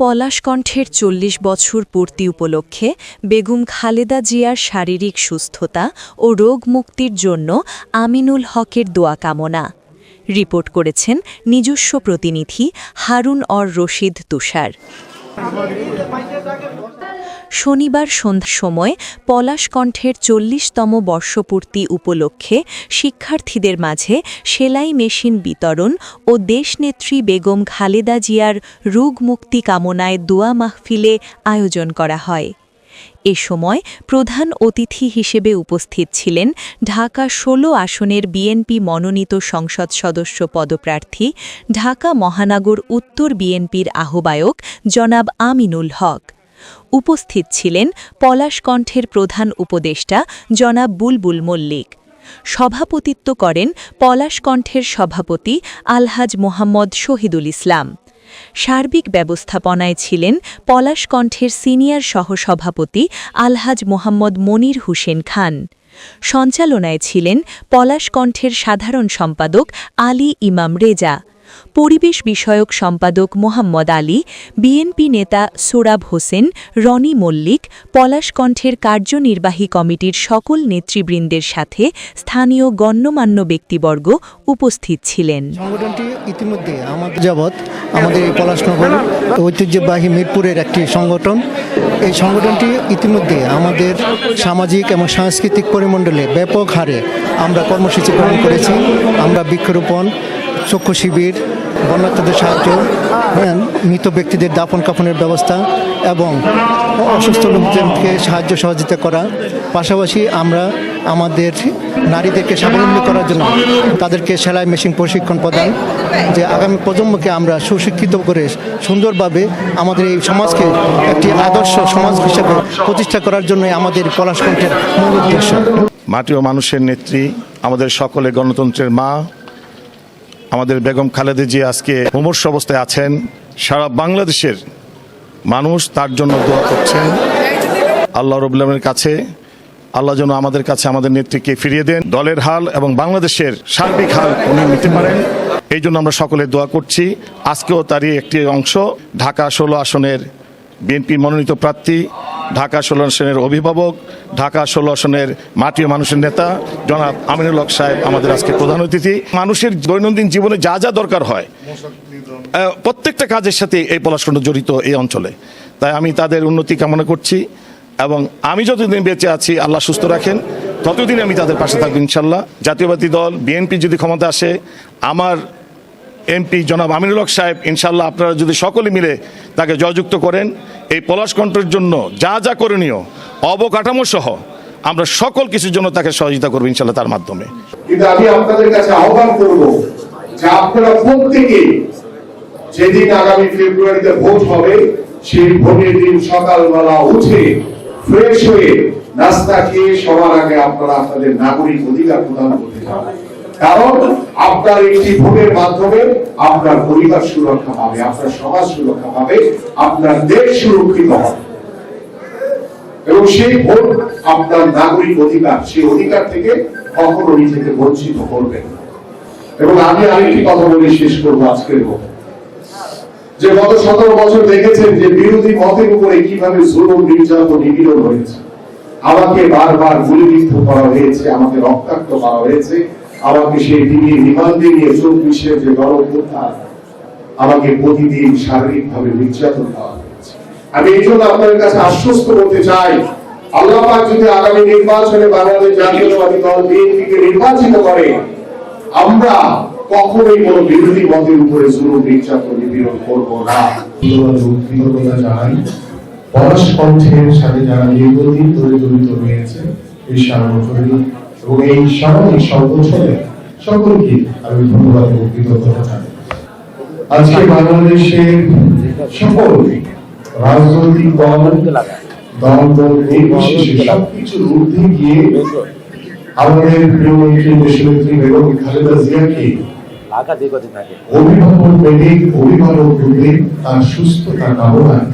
পলাশকণ্ঠের চল্লিশ বছর পূর্তি উপলক্ষে বেগুম খালেদা জিয়ার শারীরিক সুস্থতা ও রোগ মুক্তির জন্য আমিনুল হকের দোয়া কামনা। রিপোর্ট করেছেন নিজস্ব প্রতিনিধি হারুন অর রশিদ তুষার। শনিবার সন্ধ্যার সময় পলাশকণ্ঠের চল্লিশতম বর্ষপূর্তি উপলক্ষে শিক্ষার্থীদের মাঝে সেলাই মেশিন বিতরণ ও দেশনেত্রী বেগম খালেদা জিয়ার রোগ মুক্তি কামনায় দোয়া মাহফিলে আয়োজন করা হয়। এ সময় প্রধান অতিথি হিসেবে উপস্থিত ছিলেন ঢাকা ১৬ আসনের বিএনপি মনোনীত সংসদ সদস্য পদপ্রার্থী, ঢাকা মহানগর উত্তর বিএনপির আহ্বায়ক জনাব আমিনুল হক। উপস্থিত ছিলেন পলাশকণ্ঠের প্রধান উপদেষ্টা জনাব বুলবুল মল্লিক। সভাপতিত্ব করেন পলাশকণ্ঠের সভাপতি আলহাজ মোহাম্মদ শহীদুল ইসলাম। সার্বিক ব্যবস্থাপনায় ছিলেন পলাশকণ্ঠের সিনিয়র সহসভাপতি আলহাজ মোহাম্মদ মনির হুসেন খান। সঞ্চালনায় ছিলেন পলাশকণ্ঠের সাধারণ সম্পাদক আলী ইমাম রেজা। পরিবেশ বিষয়ক সম্পাদক মোহাম্মদ আলী, বিএনপি নেতা সোরাব হোসেন, রনি মল্লিক পলাশকণ্ঠের কার্যনির্বাহী কমিটির সকল নেতৃবৃন্দের সাথে স্থানীয় গণ্যমান্য ব্যক্তিবর্গ উপস্থিত ছিলেন। সংগঠনটি ইতিমধ্যে আমাদের যাবৎ আমাদের পলাশনগর ঐতিহ্যবাহী মিরপুরের একটি সংগঠন। এই সংগঠনটি ইতিমধ্যে আমাদের সামাজিক এবং সাংস্কৃতিক পরিমণ্ডলে ব্যাপক হারে আমরা কর্মসূচি গ্রহণ করেছি। আমরা বৃক্ষরোপণ চক্ষু শিবির বন্যার্থদের সাহায্য হ্যাঁ, মৃত ব্যক্তিদের দাপন কাপনের ব্যবস্থা এবং অসুস্থ লোকজনকে সাহায্য সহযোগিতা করা। পাশাপাশি আমরা আমাদের নারীদেরকে স্বাবলম্বী করার জন্য তাদেরকে সেলাই মেশিন প্রশিক্ষণ প্রদান যে আগামী প্রজন্মকে আমরা সুশিক্ষিত করে সুন্দরভাবে আমাদের এই সমাজকে একটি আদর্শ সমাজ হিসেবে প্রতিষ্ঠা করার জন্য আমাদের পলাশকণ্ঠের মূল উদ্দেশ্য। মাটি ও মানুষের নেত্রী আমাদের সকলে গণতন্ত্রের মা আমাদের বেগম খালেদা জি আজকে মুমূর্ষ অবস্থায় আছেন। সারা বাংলাদেশের মানুষ তার জন্য দোয়া করছেন। আল্লাহ রবুল্লামের কাছে, আল্লাহ যেন আমাদের কাছে, আমাদের নেত্রীকে ফিরিয়ে দেন। দলের হাল এবং বাংলাদেশের সার্বিক হাল উনি নিতে পারেন। এই জন্য আমরা সকলে দোয়া করছি। আজকেও তারই একটি অংশ, ঢাকা ষোলো আসনের বিএনপি মনোনীত প্রার্থী ঢাকা ষোলো আসনের অভিভাবক, ঢাকা ষোলো আসনের মাটি মানুষের নেতা, জনাব আমিনুল হক সাহেব আমাদের আজকে প্রধান অতিথি। মানুষের দৈনন্দিন জীবনে যা যা দরকার হয় প্রত্যেকটা কাজের সাথে এই পলাশখণ্ড জড়িত এই অঞ্চলে। তাই আমি তাদের উন্নতি কামনা করছি এবং আমি যতদিন বেঁচে আছি, আল্লাহ সুস্থ রাখেন। ততদিন আমি তাদের পাশে থাকব ইনশাল্লাহ। জাতীয়বাদী দল, বিএনপি যদি ক্ষমতা আসে, আমার এমপি জনাব আমিনুল হক সাহেব ইনশাল্লাহ আপনারা যদি সকলে মিলে তাকে জয়যুক্ত করেন, এই পলাশকণ্ঠের জন্য যা যা করণীয়, অবকাঠামো সহ আমরা সকল কিছুর জন্য তাকে সহযোগিতা করব ইনশাল্লাহ তার মাধ্যমে। কিন্তু আমি আপনাদের কাছে আহ্বান করব যে আপনারা প্রত্যেকে যেদিন আগামী ফেব্রুয়ারিতে ভোট হবে, সেই ভোটের দিন সকালবেলা উঠে ফ্রেশ হয়ে নাস্তা খেয়ে সবার আগে আপনারা আপনাদের নাগরিক অধিকার প্রদান করতে যাবেন। কারণ আপনার একটি ভোটের মাধ্যমে আপনার পরিবার সুরক্ষা পাবে, আপনার সমাজ সুরক্ষা পাবে, আপনার দেশ সুরক্ষিত হবে। এবং সেই ভোট আপনার নাগরিক অধিকার, সেই অধিকার থেকে কখনো নিজেকে বঞ্চিত করবেন এবং আমি আরেকটি কথা বলে শেষ করব আজকের ভোট। যে গত সতেরো বছর দেখেছেন যে বিরোধী মতের উপরে কীভাবে জুলুম, নির্যাতন, নিপীড়ন হয়েছে। আমাকে বারবার গুলিবিদ্ধ করা হয়েছে, আমাকে রক্তাক্ত করা হয়েছে। আমাকে সেই টিভি রিমান্ডে নিয়ে চব্বিশের যে গণপ্রত্যার আমাকে প্রতিদিন শারীরিক ভাবে নির্যাতন আমি এই জন্য আপনাদের কাছে আশ্বস্ত করতে চাই, আল্লাহ পাক যদি আগামী নির্বাচনে বাংলাদেশ জাতীয়তাবাদী দল বিএনপি কে নির্বাচিত করে, আমরা কখনোই কোন বিরোধী মতের উপরে জুলুম, নির্যাতন, নিপীড়ন করব না। কৃতজ্ঞতা জানাই। পলাশ কণ্ঠের সাথে যারা দীর্ঘদিন ধরে জড়িত রয়েছে, এই সাংগঠনিক এবং এই সামাজিক সংগঠনে সকলকে আমি ধন্যবাদ এবং কৃতজ্ঞতা জানাই। আজকে বাংলাদেশের সকল রাজনৈতিক দল দল দল নির্বিশেষে সবকিছুর ঊর্ধ্বে গিয়ে আমাদের প্রিয় মন্ত্রী দেশনেত্রী বেগম খালেদা জিয়াকে অভিভাবক প্রেমিক অভিভাবক তার সুস্থতা কামনায়